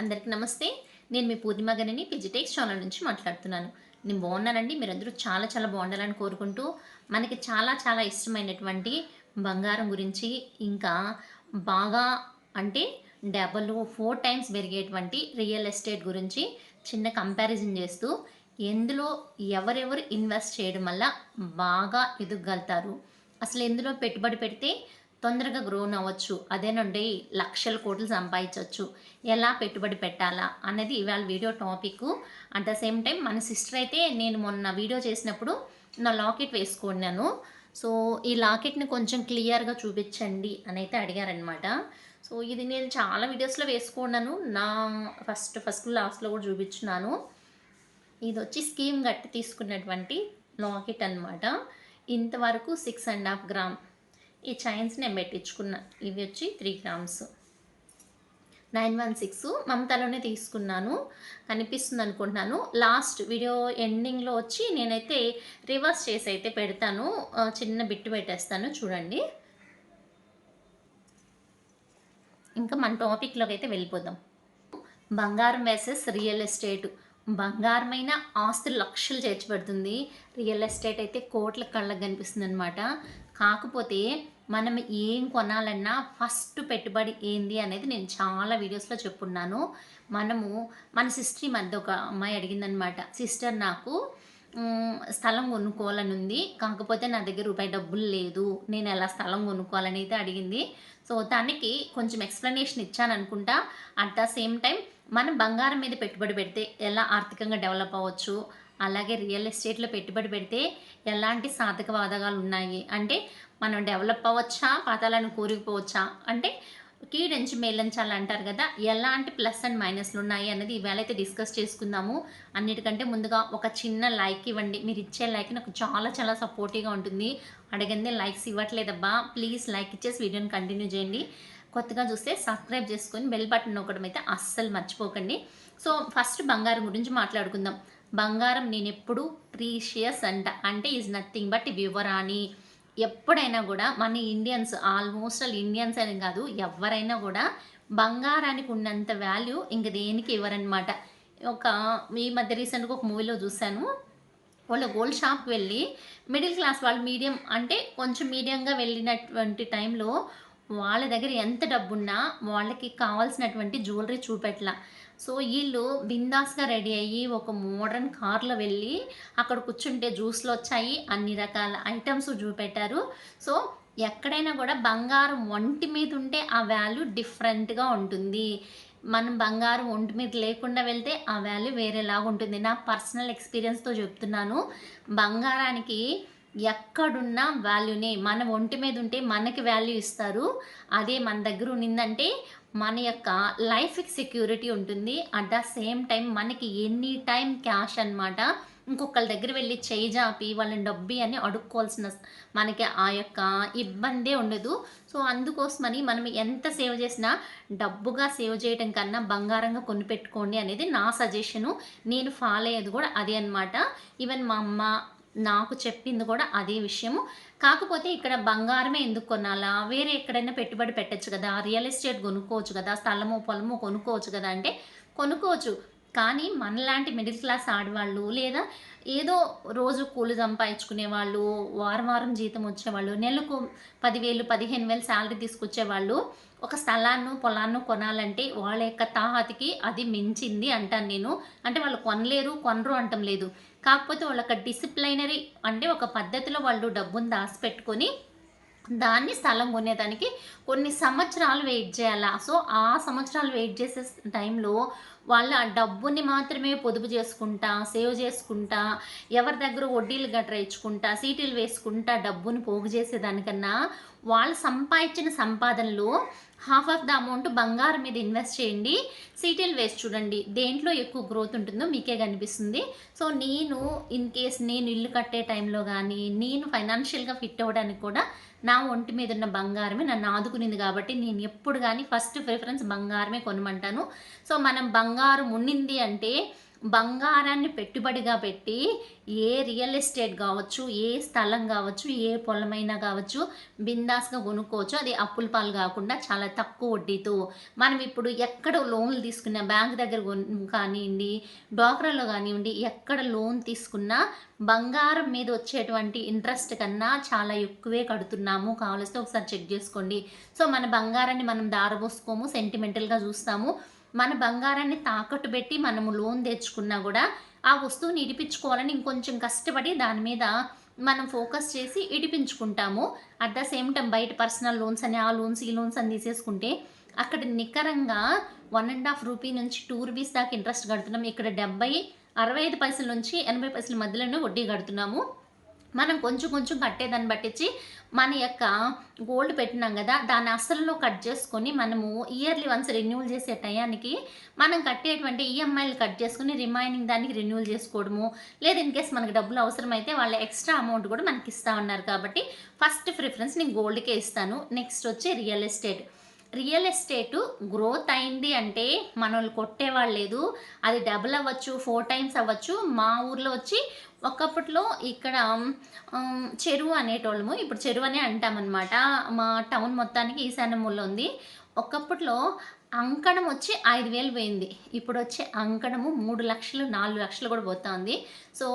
అందరికీ నమస్తే. నేను మీ పూర్ణిమ గనిని పిజిటెక్స్ ఛానల్ నుంచి మాట్లాడుతున్నాను. నేను బాగున్నానండి. మీరందరూ చాలా చాలా బాగుండాలని కోరుకుంటూ మనకి చాలా చాలా ఇష్టమైనటువంటి బంగారం గురించి ఇంకా బాగా అంటే డబల్ ఫోర్ టైమ్స్ పెరిగేటువంటి రియల్ ఎస్టేట్ గురించి చిన్న కంపారిజన్ చేస్తూ ఎందులో ఎవరెవరు ఇన్వెస్ట్ చేయడం వల్ల బాగా ఎదగలుగుతారు అసలు ఎందులో పెట్టుబడి పెడితే తొందరగా గ్రోన్ అవ్వచ్చు. అదే నుండి లక్షల కోట్లు సంపాదించవచ్చు. ఎలా పెట్టుబడి పెట్టాలా అనేది ఇవాళ video topic at the same time మన సిస్టర్ అయితే నేను మొన్న వీడియో చేసినప్పుడు నా లాకెట్ వేసుకున్నాను. సో ఈ లాకెట్ని కొంచెం క్లియర్గా చూపించండి అని అయితే అడిగారనమాట సో ఇది నేను చాలా వీడియోస్లో వేసుకున్నాను. నా ఫస్ట్ ఫస్ట్ లాస్ట్లో కూడా చూపించున్నాను. ఇది వచ్చి స్కీమ్ గట్టి తీసుకున్నటువంటి లాకెట్ అనమాట ఇంతవరకు సిక్స్ అండ్ హాఫ్ గ్రామ్ ఈ చైన్స్ నేను పెట్టించుకున్నా. ఇవి వచ్చి three grams nine one six మమతలోనే తీసుకున్నాను. కనిపిస్తుంది అనుకుంటున్నాను. లాస్ట్ వీడియో ఎండింగ్లో వచ్చి నేనైతే రివర్స్ చేసి అయితే పెడతాను. చిన్న బిట్టు పెట్టేస్తాను. చూడండి. ఇంకా మన టాపిక్లోకి అయితే వెళ్ళిపోదాం. బంగారం వేసెస్ రియల్ ఎస్టేట్ బంగారమైన ఆస్తులు లక్షలు చేర్చబడుతుంది. రియల్ ఎస్టేట్ అయితే కోట్ల కళ్ళకు కనిపిస్తుంది అనమాట కాకపోతే మనం ఏం కొనాలన్నా ఫస్ట్ పెట్టుబడి ఏంది అనేది నేను చాలా వీడియోస్లో చెప్పున్నాను. మనము మన సిస్టర్ ఈ మధ్య ఒక అమ్మాయి అడిగిందనమాట సిస్టర్ నాకు స్థలం కొనుక్కోవాలని ఉంది. కాకపోతే నా దగ్గర రూపాయి డబ్బులు లేదు. నేను ఎలా స్థలం కొనుక్కోవాలని అయితే అడిగింది. సో దానికి కొంచెం ఎక్స్ప్లెనేషన్ ఇచ్చాను అనుకుంటా అట్ ద సేమ్ టైం మనం బంగారం మీద పెట్టుబడి పెడితే ఎలా ఆర్థికంగా డెవలప్ అవ్వచ్చు? అలాగే రియల్ ఎస్టేట్లో పెట్టుబడి పెడితే ఎలాంటి సాధక బాధకాలు ఉన్నాయి? అంటే మనం డెవలప్ అవ్వచ్చా? పాతాలను కూరుకుపోవచ్చా అంటే కీడించి మేలంచాలి అంటారు కదా ఎలాంటి ప్లస్ అండ్ మైనస్లు ఉన్నాయి అనేది ఇవాళ అయితే డిస్కస్ చేసుకుందాము. అన్నిటికంటే ముందుగా ఒక చిన్న లైక్ ఇవ్వండి. మీరు ఇచ్చే లైక్ నాకు చాలా చాలా సపోర్టివ్గా ఉంటుంది. అడగందే లైక్స్ ఇవ్వట్లేదబ్బా. ప్లీజ్ లైక్ ఇచ్చేసి వీడియోని కంటిన్యూ చేయండి. కొత్తగా చూస్తే సబ్స్క్రైబ్ చేసుకొని బెల్ బటన్ నొక్కడం అయితే అస్సలు మర్చిపోకండి. సో ఫస్ట్ బంగారం గురించి మాట్లాడుకుందాం. బంగారం నేను ఎప్పుడు ప్రీషియస్ అంట. అంటే ఈజ్ నథింగ్ బట్ వివరాని. ఎప్పుడైనా కూడా మన ఇండియన్స్ ఆల్మోస్ట్ ఆల్ ఇండియన్స్ అని కాదు ఎవరైనా కూడా బంగారానికి ఉన్నంత వాల్యూ ఇంక దేనికి ఇవ్వరనమాట ఒక ఈ మధ్య రీసెంట్గా ఒక మూవీలో చూశాను. వాళ్ళు గోల్డ్ షాప్కి వెళ్ళి మిడిల్ క్లాస్ వాళ్ళు మీడియం అంటే కొంచెం మీడియంగా వెళ్ళినటువంటి టైంలో వాళ్ళ దగ్గర ఎంత డబ్బున్నా వాళ్ళకి కావాల్సినటువంటి జ్యువెలరీ చూపెట్ల. సో వీళ్ళు బిందాస్గా రెడీ అయ్యి ఒక మోడర్న్ కార్లో వెళ్ళి అక్కడ కూర్చుంటే జ్యూస్లు వచ్చాయి అన్ని రకాల ఐటమ్స్ చూపెట్టారు. సో ఎక్కడైనా కూడా బంగారం ఒంటి మీద ఉంటే ఆ వాల్యూ డిఫరెంట్గా ఉంటుంది. మనం బంగారం ఒంటి మీద లేకుండా వెళ్తే ఆ వాల్యూ వేరేలాగా ఉంటుంది. నా పర్సనల్ ఎక్స్పీరియన్స్తో చెప్తున్నాను. బంగారానికి ఎక్కడున్నా వాల్యూనే మన ఒంటి మీద ఉంటే మనకి వాల్యూ ఇస్తారు. అదే మన దగ్గర ఉన్నిందంటే మన యొక్క లైఫ్కి సెక్యూరిటీ ఉంటుంది. అట్ ద సేమ్ టైం మనకి ఎనీ టైం క్యాష్ అన్నమాట. ఇంకొకళ్ళ దగ్గర వెళ్ళి చేయి జాపి వాళ్ళని డబ్బి అని అడుక్కోవాల్సిన మనకి ఆ యొక్క ఇబ్బందే ఉండదు. సో అందుకోసమని మనం ఎంత సేవ్ చేసినా డబ్బుగా సేవ్ చేయడం కన్నా బంగారంగా కొనిపెట్టుకోండి అనేది నా సజెషను. నేను ఫాలో అయ్యేది కూడా అదే అనమాట ఈవెన్ మా అమ్మ నాకు చెప్పింది కూడా అదే విషయము. కాకపోతే ఇక్కడ బంగారమే ఎందుకు కొనాలా? వేరే ఎక్కడైనా పెట్టుబడి పెట్టచ్చు కదా? రియల్ ఎస్టేట్ కొనుక్కోవచ్చు కదా? స్థలము పొలము కొనుక్కోవచ్చు కదా? అంటే కొనుక్కోవచ్చు. కానీ మనలాంటి మిడిల్ క్లాస్ ఆడవాళ్ళు లేదా ఏదో రోజు కూలి సంపాదించుకునే వాళ్ళు వారం వారం జీతం వచ్చేవాళ్ళు నెలకు పదివేలు పదిహేను వేలు శాలరీ తీసుకొచ్చేవాళ్ళు ఒక స్థలాన్ని పొలాన్ని కొనాలంటే వాళ్ళ యొక్క తాహతికి అది మించింది అంటాను నేను. అంటే వాళ్ళు కొనలేరు కొనరు అంటం లేదు. కాకపోతే వాళ్ళ డిసిప్లైనరీ అంటే ఒక పద్ధతిలో వాళ్ళు డబ్బును దాచిపెట్టుకొని దాన్ని స్థలం కొనేదానికి కొన్ని సంవత్సరాలు వెయిట్ చేయాలా. సో ఆ సంవత్సరాలు వెయిట్ చేసే టైంలో వాళ్ళు ఆ డబ్బుని మాత్రమే పొదుపు చేసుకుంటా సేవ్ చేసుకుంటా ఎవరి దగ్గర వడ్డీలు గట్రా ఇచ్చుకుంటా సీటీలు వేసుకుంటా డబ్బుని పోగు చేసేదానికన్నా వాళ్ళు సంపాదించిన సంపాదనలో హాఫ్ ఆఫ్ ద అమౌంట్ బంగారం మీద ఇన్వెస్ట్ చేయండి. సీటిల్ వేస్ట్ చూడండి. దేంట్లో ఎక్కువ గ్రోత్ ఉంటుందో మీకే కనిపిస్తుంది. సో నేను ఇన్ కేస్ నేను ఇల్లు కట్టే టైంలో కానీ నేను ఫైనాన్షియల్గా ఫిట్ అవ్వడానికి కూడా నా ఒంటి మీద ఉన్న బంగారమే నన్ను ఆదుకునింది కాబట్టి నేను ఎప్పుడు కానీ ఫస్ట్ ప్రిఫరెన్స్ బంగారమే కొనమంటాను. సో మనం బంగారం ఉండింది అంటే బంగారాన్ని పెట్టుబడిగా పెట్టి ఏ రియల్ ఎస్టేట్ కావచ్చు ఏ స్థలం కావచ్చు ఏ పొలమైనా కావచ్చు బిందాస్గా కొనుక్కోవచ్చు. అది అప్పుల పాలు కాకుండా చాలా తక్కువ వడ్డీతో. మనం ఇప్పుడు ఎక్కడ లోన్లు తీసుకున్నా బ్యాంక్ దగ్గర కానివ్వండి డ్వాక్రాలో కానివ్వండి ఎక్కడ లోన్ తీసుకున్నా బంగారం మీద వచ్చేటువంటి ఇంట్రెస్ట్ కన్నా చాలా ఎక్కువే కడుతున్నాము. కావలిస్తే ఒకసారి చెక్ చేసుకోండి. సో మన బంగారాన్ని మనం దారబోసుకోము సెంటిమెంటల్గా చూస్తాము. మన బంగారాన్ని తాకట్టు పెట్టి మనము లోన్ తెచ్చుకున్నా కూడా ఆ వస్తువుని ఇడిపించుకోవాలని ఇంకొంచెం కష్టపడి దాని మీద మనం ఫోకస్ చేసి ఇడిపించుకుంటాము. అట్ ద సేమ్ టైం బయట పర్సనల్ లోన్స్ అని ఆ లోన్స్ ఈ లోన్స్ అని తీసేసుకుంటే అక్కడ నికరంగా వన్ అండ్ హాఫ్ రూపీ నుంచి టూ రూపీస్ దాకా ఇంట్రెస్ట్ కడుతున్నాం. ఇక్కడ డెబ్బై అరవై ఐదు పైసల నుంచి ఎనభై పైసల మధ్యలోనే వడ్డీ కడుతున్నాము. మనం కొంచెం కొంచెం కట్టేదాన్ని బట్టించి మన యొక్క గోల్డ్ పెట్టినాం కదా దాన్ని అసలులో కట్ చేసుకొని మనము ఇయర్లీ వన్స్ రెన్యూవల్ చేసే టయానికి మనం కట్టేటువంటి ఈఎంఐలు కట్ చేసుకుని రిమైనింగ్ దానికి రెన్యూవల్ చేసుకోవడము లేదు ఇన్ కేస్ మనకి డబ్బులు అవసరమైతే వాళ్ళ ఎక్స్ట్రా అమౌంట్ కూడా మనకి ఇస్తా ఉన్నారు కాబట్టి ఫస్ట్ ప్రిఫరెన్స్ నేను గోల్డ్కే ఇస్తాను నెక్స్ట్ వచ్చి real estate. Real estate growth అయింది అంటే మనల్ని కొట్టేవాళ్ళు లేదు. అది డబుల్ అవ్వచ్చు ఫోర్ టైమ్స్ అవ్వచ్చు. మా ఊర్లో వచ్చి ఒకప్పట్లో ఇక్కడ చెరువు అనేటోళ్ళము. ఇప్పుడు చెరువు అనే అంటామన్నమాట. మా టౌన్ మొత్తానికి ఈశాన్యములో ఉంది. ఒకప్పట్లో అంకణం వచ్చి ఐదు వేలు పోయింది. ఇప్పుడు వచ్చే అంకణము మూడు లక్షలు నాలుగు లక్షలు కూడా పోతుంది సో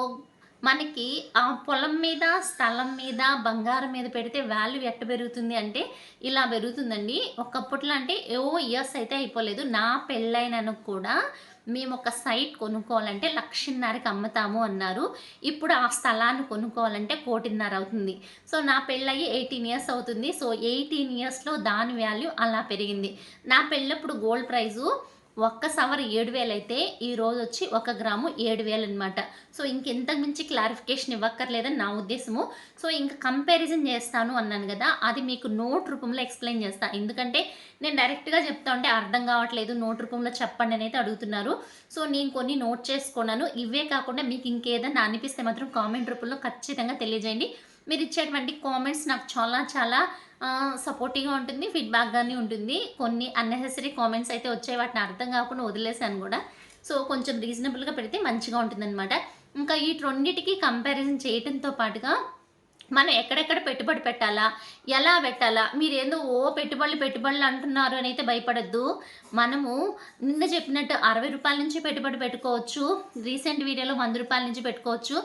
మనకి ఆ పొలం మీద స్థలం మీద బంగారం మీద పెడితే వాల్యూ ఎట్ట పెరుగుతుంది అంటే ఇలా పెరుగుతుందండి. ఒకప్పట్లో అంటే ఓ ఇయర్స్ అయితే అయిపోలేదు. నా పెళ్ళైనను కూడా మేము ఒక సైట్ కొనుక్కోవాలంటే లక్షన్నరకి అమ్ముతాము అన్నారు. ఇప్పుడు ఆ స్థలాన్ని కొనుక్కోవాలంటే కోటిన్నర అవుతుంది. సో నా పెళ్ళయి ఎయిటీన్ ఇయర్స్ అవుతుంది. సో ఎయిటీన్ ఇయర్స్లో దాని వాల్యూ అలా పెరిగింది. నా పెళ్ళప్పుడు గోల్డ్ ప్రైజు ఒక్క సవర్ ఏడు వేలు అయితే ఈ రోజు వచ్చి ఒక గ్రాము ఏడు వేలు అనమాట సో ఇంకెంతకు మించి క్లారిఫికేషన్ ఇవ్వక్కర్లేదని నా ఉద్దేశము. సో ఇంకా కంపారిజన్ చేస్తాను అన్నాను కదా అది మీకు నోట్ రూపంలో ఎక్స్ప్లెయిన్ చేస్తాను ఎందుకంటే నేను డైరెక్ట్గా చెప్తా ఉంటే అర్థం కావట్లేదు నోట్ రూపంలో చెప్పండి అని అయితే అడుగుతున్నారు. సో నేను కొన్ని నోట్ చేసుకున్నాను. ఇవే కాకుండా మీకు ఇంకేదైనా అనిపిస్తే మాత్రం కామెంట్ రూపంలో ఖచ్చితంగా తెలియజేయండి. మీరు ఇచ్చేటువంటి కామెంట్స్ నాకు చాలా చాలా సపోర్టివ్గా ఉంటుంది ఫీడ్బ్యాక్గానే ఉంటుంది. కొన్ని అన్నెసెసరీ కామెంట్స్ అయితే వచ్చాయి వాటిని అర్థం కాకుండా వదిలేసాను కూడా. సో కొంచెం రీజనబుల్గా పెడితే మంచిగా ఉంటుందన్నమాట. ఇంకా ఈ రెండింటికి కంపారిజన్ చేయడంతో పాటుగా మనం ఎక్కడెక్కడ పెట్టుబడి పెట్టాలా? ఎలా పెట్టాలా? మీరు ఏందో ఓ పెట్టుబడులు పెట్టుబడులు అంటున్నారు అని అయితే భయపడద్దు. మనము నిన్న చెప్పినట్టు అరవై రూపాయల నుంచి పెట్టుబడి పెట్టుకోవచ్చు. రీసెంట్ వీడియోలో వంద రూపాయల నుంచి పెట్టుకోవచ్చు.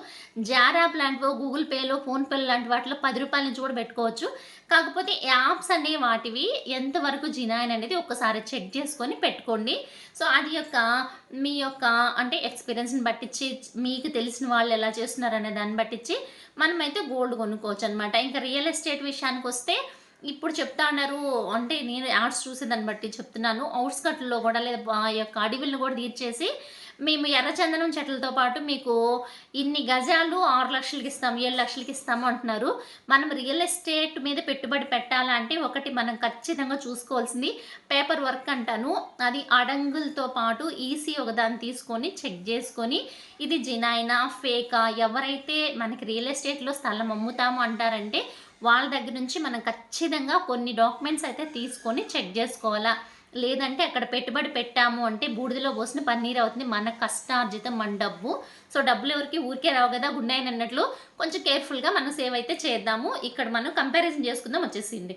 జార్ యాప్ లాంటివో గూగుల్ పేలో ఫోన్పే లాంటి వాటిలో పది రూపాయల నుంచి కూడా పెట్టుకోవచ్చు. కాకపోతే యాప్స్ అనే వాటివి ఎంతవరకు జినాయన్ అనేది ఒకసారి చెక్ చేసుకొని పెట్టుకోండి. సో అది యొక్క మీ యొక్క అంటే ఎక్స్పీరియన్స్ని బట్టించి మీకు తెలిసిన వాళ్ళు ఎలా చేస్తున్నారు అనే దాన్ని బట్టించి మనమైతే గోల్డ్ కొనుక్కోవచ్చు అనమాట ఇంకా రియల్ ఎస్టేట్ విషయానికి వస్తే ఇప్పుడు చెప్తా ఉన్నారు అంటే నేను యాడ్స్ చూసేదాన్ని బట్టి చెప్తున్నాను. అవుట్స్కట్లో కూడా లేదా ఆ యొక్క అడవిలను కూడా తీర్చేసి మేము ఎర్రచందనం చెట్లతో పాటు మీకు ఇన్ని గజాలు ఆరు లక్షలకి ఇస్తాం ఏడు లక్షలకి ఇస్తాము అంటున్నారు. మనం రియల్ ఎస్టేట్ మీద పెట్టుబడి పెట్టాలంటే ఒకటి మనం ఖచ్చితంగా చూసుకోవాల్సింది పేపర్ వర్క్ అంటాను. అది అడంగులతో పాటు ఈసీ ఒకదాన్ని తీసుకొని చెక్ చేసుకొని ఇది జినాయినా ఫేకా ఎవరైతే మనకి రియల్ ఎస్టేట్లో స్థలం అమ్ముతాము అంటారంటే వాళ్ళ దగ్గర నుంచి మనం ఖచ్చితంగా కొన్ని డాక్యుమెంట్స్ అయితే తీసుకొని చెక్ చేసుకోవాలా. లేదంటే అక్కడ పెట్టుబడి పెట్టాము అంటే బూడిదలో పోసిన పన్నీర్ అవుతుంది. మన కష్టార్జితం మన డబ్బు. సో డబ్బులు ఎవరికి? ఊరికే రావు కదా. గుండాయని అన్నట్లు కొంచెం కేర్ఫుల్గా మనం సేవ్ అయితే చేద్దాము. ఇక్కడ మనం కంపారిజన్ చేసుకుందాం వచ్చేసింది.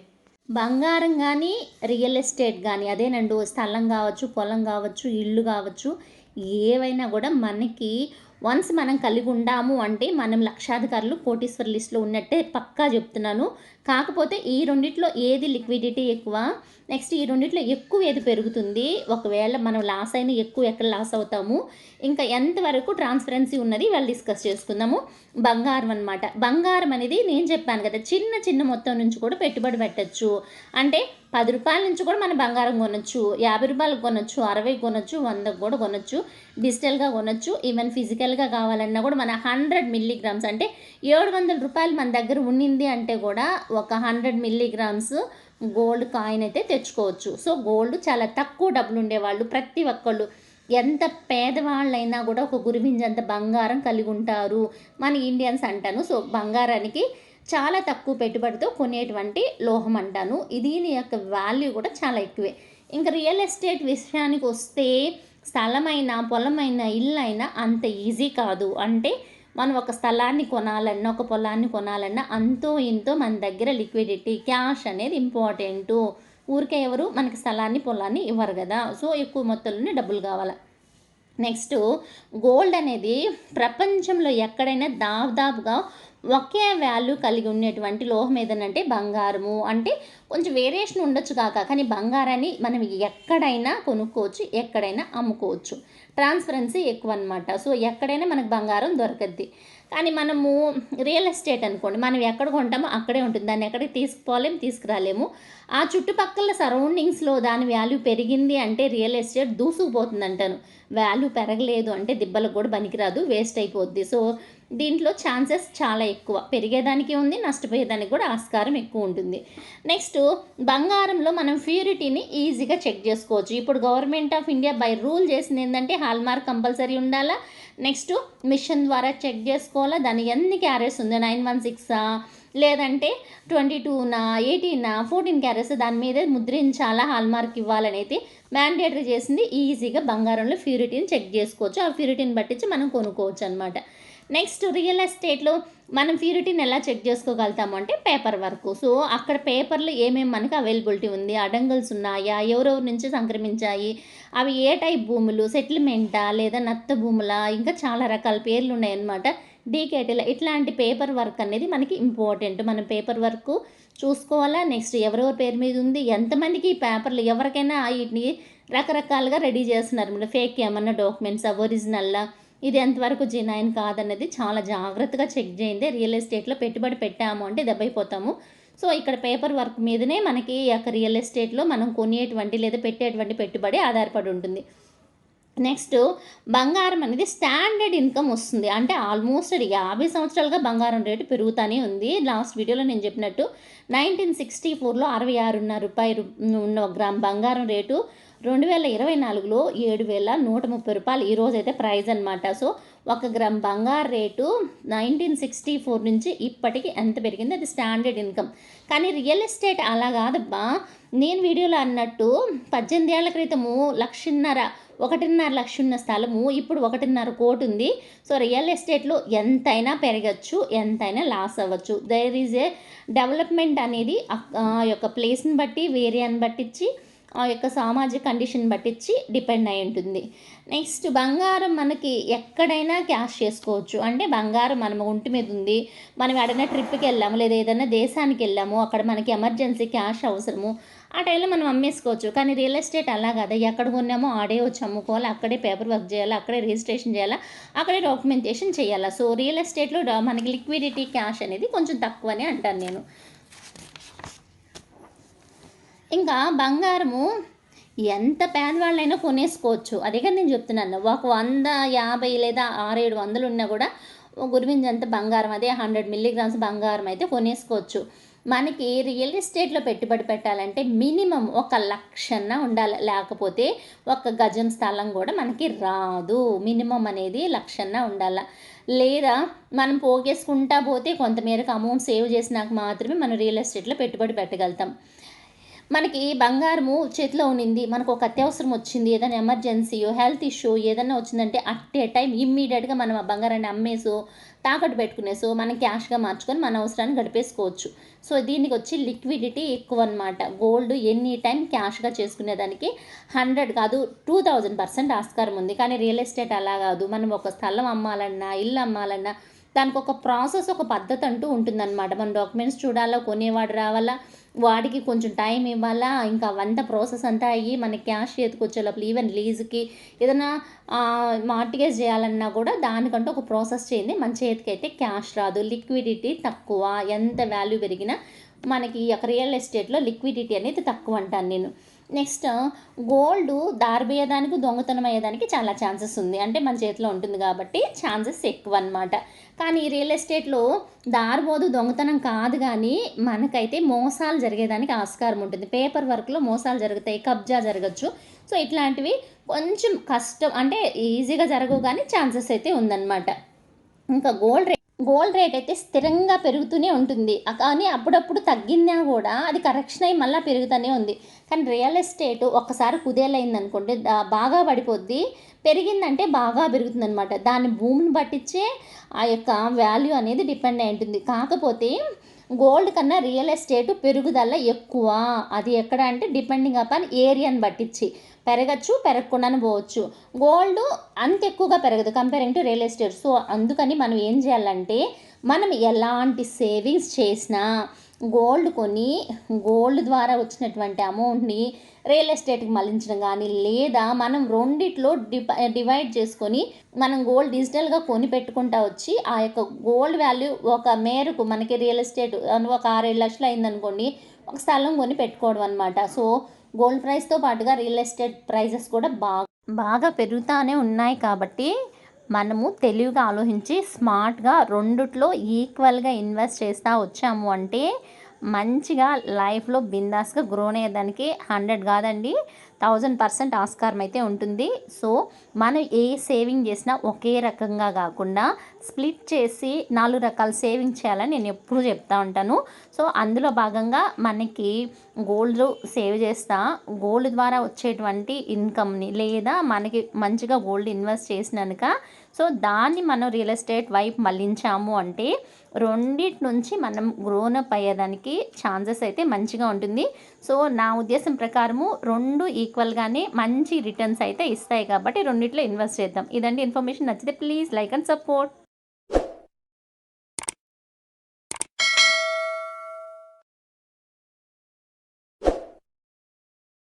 బంగారం కానీ రియల్ ఎస్టేట్ కానీ అదేనండి స్థలం కావచ్చు పొలం కావచ్చు ఇల్లు కావచ్చు ఏవైనా కూడా మనకి వన్స్ మనం కలిగి ఉండాము అంటే మనం లక్షాధికారులు కోటీశ్వర లిస్టులో ఉన్నట్టే పక్కా చెప్తున్నాను. కాకపోతే ఈ రెండిట్లో ఏది లిక్విడిటీ ఎక్కువ? నెక్స్ట్ ఈ రెండిట్లో ఎక్కువ ఏది పెరుగుతుంది? ఒకవేళ మనం లాస్ అయిన ఎక్కువ ఎక్కడ లాస్ అవుతాము? ఇంకా ఎంతవరకు ట్రాన్స్పరెన్సీ ఉన్నది వాళ్ళు డిస్కస్ చేసుకుందాము. బంగారం అనమాట బంగారం అనేది నేను చెప్పాను కదా చిన్న చిన్న మొత్తం నుంచి కూడా పెట్టుబడి పెట్టచ్చు. అంటే పది రూపాయల నుంచి కూడా మనం బంగారం కొనొచ్చు. యాభై రూపాయలు కొనొచ్చు అరవై కొనొచ్చు వందకు కూడా కొనొచ్చు. డిజిటల్గా కొనొచ్చు. ఈవెన్ ఫిజికల్గా కావాలన్నా కూడా మన హండ్రెడ్ మిల్లీగ్రామ్స్ అంటే ఏడు వందల రూపాయలు మన దగ్గర ఉండింది అంటే కూడా ఒక హండ్రెడ్ మిల్లీగ్రామ్స్ గోల్డ్ కాయిన్ అయితే తెచ్చుకోవచ్చు. సో గోల్డ్ చాలా తక్కువ డబ్బులు ఉండేవాళ్ళు ప్రతి ఒక్కళ్ళు ఎంత పేదవాళ్ళైనా కూడా ఒక గురివింజంత బంగారం కలిగి ఉంటారు మన ఇండియన్స్ అంటాను. సో బంగారానికి చాలా తక్కువ పెట్టుబడితో కొనేటువంటి లోహం అంటాను. దీని యొక్క వాల్యూ కూడా చాలా ఎక్కువే. ఇంకా రియల్ ఎస్టేట్ విషయానికి వస్తే స్థలమైన పొలమైన ఇల్లు అయినా అంత ఈజీ కాదు. అంటే మనం ఒక స్థలాన్ని కొనాలన్నా ఒక పొలాన్ని కొనాలన్నా అంతో ఇంతో మన దగ్గర లిక్విడిటీ క్యాష్ అనేది ఇంపార్టెంటు. ఊరికే ఎవరు మనకి స్థలాన్ని పొలాన్ని ఇవ్వరు కదా. సో ఎక్కువ మొత్తంలోనే డబ్బులు కావాలి. నెక్స్ట్ గోల్డ్ అనేది ప్రపంచంలో ఎక్కడైనా దాదాపుగా ఒకే వాల్యూ కలిగి ఉన్నటువంటి లోహం ఏదనంటే బంగారము. అంటే కొంచెం వేరియేషన్ ఉండొచ్చు కాక కానీ బంగారాన్ని మనం ఎక్కడైనా కొనుక్కోవచ్చు ఎక్కడైనా అమ్ముకోవచ్చు. ట్రాన్స్పరెన్సీ ఎక్కువ అనమాట సో ఎక్కడైనా మనకు బంగారం దొరకద్ది. కానీ మనము రియల్ ఎస్టేట్ అనుకోండి మనం ఎక్కడ కొంటామో అక్కడే ఉంటుంది. దాన్ని ఎక్కడికి తీసుకుపోలేము తీసుకురాలేము. ఆ చుట్టుపక్కల సరౌండింగ్స్లో దాని వాల్యూ పెరిగింది అంటే రియల్ ఎస్టేట్ దూసుకుపోతుంది అంటాను వాల్యూ పెరగలేదు అంటే దిబ్బలకు కూడా పనికిరాదు వేస్ట్ అయిపోద్ది. సో దీంట్లో ఛాన్సెస్ చాలా ఎక్కువ. పెరిగేదానికి ఉంది నష్టపోయేదానికి కూడా ఆస్కారం ఎక్కువ ఉంటుంది. నెక్స్ట్ బంగారంలో మనం ప్యూరిటీని ఈజీగా చెక్ చేసుకోవచ్చు. ఇప్పుడు government of India by rule చేసింది ఏంటంటే హాల్మార్క్ కంపల్సరీ ఉండాలా? నెక్స్ట్ మిషన్ ద్వారా చెక్ చేసుకోవాలా? దాని ఎన్ని క్యారెట్స్ ఉంది? నైన్ వన్ సిక్సా? లేదంటే ట్వంటీ టూనా? ఎయిటీనా? ఫోర్టీన్ క్యారెట్స్ దాని మీదే ముద్రించాలా? హాల్మార్క్ ఇవ్వాలని అయితే మ్యాండేటరీ చేసింది. ఈజీగా బంగారంలో ప్యూరిటీని చెక్ చేసుకోవచ్చు. ఆ ప్యూరిటీని బట్టించి మనం కొనుక్కోవచ్చు అనమాట నెక్స్ట్ రియల్ ఎస్టేట్లో మనం ప్యూరిటీని ఎలా చెక్ చేసుకోగలుగుతాము అంటే పేపర్ వర్క్. సో అక్కడ పేపర్లు ఏమేమి మనకి అవైలబిలిటీ ఉంది అడంగల్స్ ఉన్నాయా ఎవరెవరి నుంచి సంక్రమించాయి అవి ఏ టైప్ భూములు సెటిల్మెంటా లేదా నత్త భూములా ఇంకా చాలా రకాల పేర్లు ఉన్నాయన్నమాట. డీకేటీల ఇట్లాంటి పేపర్ వర్క్ అనేది మనకి ఇంపార్టెంట్. మనం పేపర్ వర్క్ చూసుకోవాలా నెక్స్ట్ ఎవరెవరి పేరు మీద ఉంది ఎంతమందికి ఈ పేపర్లు ఎవరికైనా వీటిని రకరకాలుగా రెడీ చేస్తున్నారు. ఫేక్ ఏమన్నా డాక్యుమెంట్స్ ఒరిజినల్లా ఇది ఎంతవరకు జినైన్ కాదన్నది చాలా జాగ్రత్తగా చెక్ చేయండి. రియల్ ఎస్టేట్లో పెట్టుబడి పెట్టాము అంటే దెబ్బైపోతాము. సో ఇక్కడ పేపర్ వర్క్ మీదనే మనకి యొక్క రియల్ ఎస్టేట్లో మనం కొనేటువంటి లేదా పెట్టేటువంటి పెట్టుబడి ఆధారపడి ఉంటుంది. నెక్స్ట్ బంగారం అనేది స్టాండర్డ్ ఇన్కమ్ వస్తుంది. అంటే ఆల్మోస్ట్ యాభై సంవత్సరాలుగా బంగారం రేటు పెరుగుతూనే ఉంది. లాస్ట్ వీడియోలో నేను చెప్పినట్టు నైన్టీన్ సిక్స్టీ ఫోర్లో అరవై ఆరున్నర రూపాయలు ఉన్న గ్రామ్ బంగారం రేటు రెండు వేల ఇరవై నాలుగులో ఏడు వేల నూట ముప్పై రూపాయలు ఈరోజు అయితే ప్రైజ్ అనమాట సో ఒక గ్రామ్ బంగారు రేటు నైన్టీన్ సిక్స్టీ ఫోర్ నుంచి ఇప్పటికి ఎంత పెరిగింది? అది స్టాండర్డ్ ఇన్కమ్. కానీ రియల్ ఎస్టేట్ అలా కాదబ్బా. నేను వీడియోలో అన్నట్టు పద్దెనిమిది ఏళ్ళ క్రితము లక్షన్నర ఒకటిన్నర లక్ష ఉన్న స్థలము ఇప్పుడు ఒకటిన్నర కోటి ఉంది. సో రియల్ ఎస్టేట్లో ఎంతైనా పెరగచ్చు ఎంతైనా లాస్ అవ్వచ్చు. దేర్ ఈజ్ ఏ డెవలప్మెంట్ అనేది ఆ యొక్క ప్లేస్ని బట్టి వేరియాని బట్టించి ఆ యొక్క సామాజిక కండిషన్ బట్టించి డిపెండ్ అయి ఉంటుంది. నెక్స్ట్ బంగారం మనకి ఎక్కడైనా క్యాష్ చేసుకోవచ్చు. అంటే బంగారం మన ఒంటి మీద ఉంది. మనం ఎడైనా ట్రిప్కి వెళ్ళాము లేదా ఏదైనా దేశానికి వెళ్ళాము. అక్కడ మనకి ఎమర్జెన్సీ క్యాష్ అవసరము. ఆ టైంలో మనం అమ్మేసుకోవచ్చు. కానీ రియల్ ఎస్టేట్ అలా కదా. ఎక్కడ కొన్నామో ఆడే వచ్చి అమ్ముకోవాలి అక్కడే పేపర్ వర్క్ చేయాలి? అక్కడే రిజిస్ట్రేషన్ చేయాలా? అక్కడే డాక్యుమెంటేషన్ చేయాలా? సో రియల్ ఎస్టేట్లో మనకి లిక్విడిటీ క్యాష్ అనేది కొంచెం తక్కువనే అంటాను నేను. ఇంకా బంగారము ఎంత పేదవాళ్ళైనా కొనేసుకోవచ్చు. అదే కదా నేను చెప్తున్నాను. ఒక వంద యాభై లేదా ఆరేడు వందలు ఉన్నా కూడా గురివింజ అంత బంగారం? అదే హండ్రెడ్ మిల్లీగ్రామ్స్ బంగారం అయితే కొనేసుకోవచ్చు. మనకి రియల్ ఎస్టేట్లో పెట్టుబడి పెట్టాలంటే మినిమం ఒక లక్షన్న ఉండాలి. లేకపోతే ఒక గజం స్థలం కూడా మనకి రాదు. మినిమం అనేది లక్షన్న ఉండాలి. లేదా మనం పోగేసుకుంటా పోతే కొంతమేరకు అమౌంట్ సేవ్ చేసినాక మాత్రమే మనం రియల్ ఎస్టేట్లో పెట్టుబడి పెట్టగలుగుతాం. మనకి బంగారము చేతిలో ఉన్నింది మనకు ఒక అత్యవసరం వచ్చింది ఏదైనా ఎమర్జెన్సీయో హెల్త్ ఇష్యూ ఏదైనా వచ్చిందంటే అట్ ఏ టైం ఇమ్మీడియట్గా మనం ఆ బంగారాన్ని అమ్మేసో తాకట్టు పెట్టుకునేసో మనం క్యాష్గా మార్చుకొని మన అవసరాన్ని గడిపేసుకోవచ్చు. సో దీనికి వచ్చి లిక్విడిటీ ఎక్కువ అనమాట గోల్డ్ ఎనీ టైం క్యాష్గా చేసుకునేదానికి హండ్రెడ్ కాదు టూ థౌజండ్ పర్సెంట్ ఆస్కారం ఉంది. కానీ రియల్ ఎస్టేట్ అలా కాదు. మనం ఒక స్థలం అమ్మాలన్నా ఇల్లు అమ్మాలన్నా దానికి ఒక ప్రాసెస్ ఒక పద్ధతి అంటూ ఉంటుందన్నమాట. మన డాక్యుమెంట్స్ చూడాలా కొనేవాడు రావాలా వాడికి కొంచెం టైం ఇవ్వాలా? ఇంకా అవంతా ప్రాసెస్ అంతా అయ్యి మనకి క్యాష్ చేతికి వచ్చే ఈవెన్ లీజుకి ఏదైనా మార్టిగేజ్ చేయాలన్నా కూడా దానికంటూ ఒక ప్రాసెస్ చేయండి. మన చేతికి అయితే క్యాష్ రాదు. లిక్విడిటీ తక్కువ. ఎంత వాల్యూ పెరిగినా మనకి ఒక రియల్ ఎస్టేట్లో లిక్విడిటీ అనేది తక్కువ అంటాను నేను. నెక్స్ట్ గోల్డ్ దారిపోయేదానికి దొంగతనం అయ్యేదానికి చాలా ఛాన్సెస్ ఉంది. అంటే మన చేతిలో ఉంటుంది కాబట్టి ఛాన్సెస్ ఎక్కువ అనమాట కానీ రియల్ ఎస్టేట్లో దారిపోదు దొంగతనం కాదు కానీ మనకైతే మోసాలు జరిగేదానికి ఆస్కారం ఉంటుంది. పేపర్ వర్క్లో మోసాలు జరుగుతాయి కబ్జా జరగచ్చు. సో ఇట్లాంటివి కొంచెం కష్టం అంటే ఈజీగా జరగవు కానీ ఛాన్సెస్ అయితే ఉందన్నమాట. ఇంకా గోల్డ్ రేట్ గోల్డ్ రేట్ అయితే స్థిరంగా పెరుగుతూనే ఉంటుంది. కానీ అప్పుడప్పుడు తగ్గిందా కూడా అది కరెక్షన్ అయ్యి మళ్ళీ పెరుగుతూనే ఉంది. కానీ రియల్ ఎస్టేట్ ఒక్కసారి కుదేలైంది అనుకోండి బాగా పడిపోద్ది. పెరిగిందంటే బాగా పెరుగుతుంది అనమాట దాని భూమిని పట్టించే ఆ యొక్క వాల్యూ అనేది డిపెండ్ అయి ఉంటుంది. కాకపోతే గోల్డ్ కన్నా రియల్ ఎస్టేట్ పెరుగుదల ఎక్కువ. అది ఎక్కడ అంటే డిపెండింగ్ అపాన్ ఏరియాని పట్టించి పెరగచ్చు పెరగకుండానే పోవచ్చు. గోల్డ్ అంత ఎక్కువగా పెరగదు comparing to real estate so అందుకని మనం ఏం చేయాలంటే మనం ఎలాంటి సేవింగ్స్ చేసినా గోల్డ్ కొని గోల్డ్ ద్వారా వచ్చినటువంటి అమౌంట్ని రియల్ ఎస్టేట్కి మళ్ళించడం కానీ లేదా మనం రెండిట్లో డివైడ్ చేసుకొని మనం గోల్డ్ డిజిటల్గా కొని పెట్టుకుంటా వచ్చి ఆ యొక్క గోల్డ్ వాల్యూ ఒక మేరకు మనకి రియల్ ఎస్టేట్ ఒక ఆరేడు లక్షలు అయిందనుకోండి ఒక స్థలం కొని పెట్టుకోవడం అనమాట సో గోల్డ్ ప్రైస్తో పాటుగా రియల్ ఎస్టేట్ ప్రైజెస్ కూడా బాగా బాగా పెరుగుతానే ఉన్నాయి కాబట్టి మనము తెలివిగా ఆలోచించి స్మార్ట్గా రెండిట్లో ఈక్వల్గా ఇన్వెస్ట్ చేస్తూ వచ్చాము అంటే మంచిగా లైఫ్లో బిందాస్గా గ్రోన్ అయ్యేదానికి హండ్రెడ్ కాదండి థౌజండ్ పర్సెంట్ ఆస్కారం అయితే ఉంటుంది. సో మనం ఏ సేవింగ్ చేసినా ఒకే రకంగా కాకుండా స్ప్లిట్ చేసి నాలుగు రకాల సేవింగ్ చేయాలని నేను ఎప్పుడూ చెప్తా ఉంటాను. సో అందులో భాగంగా మనకి గోల్డ్ సేవ్ చేస్తా. గోల్డ్ ద్వారా వచ్చేటువంటి ఇన్కమ్ని లేదా మనకి మంచిగా గోల్డ్ ఇన్వెస్ట్ చేసినాక సో దాన్ని మనం రియల్ ఎస్టేట్ వైపు మళ్ళించాము అంటే రెండిటి నుంచి మనం గ్రోనప్ అయ్యేదానికి ఛాన్సెస్ అయితే మంచిగా ఉంటుంది. సో నా ఉద్దేశం ప్రకారము రెండు ఈక్వల్గానే మంచి రిటర్న్స్ అయితే ఇస్తాయి కాబట్టి రెండిట్లో ఇన్వెస్ట్ చేద్దాం. ఇదండి ఇన్ఫర్మేషన్ నచ్చితే ప్లీజ్ లైక్ అండ్ సపోర్ట్.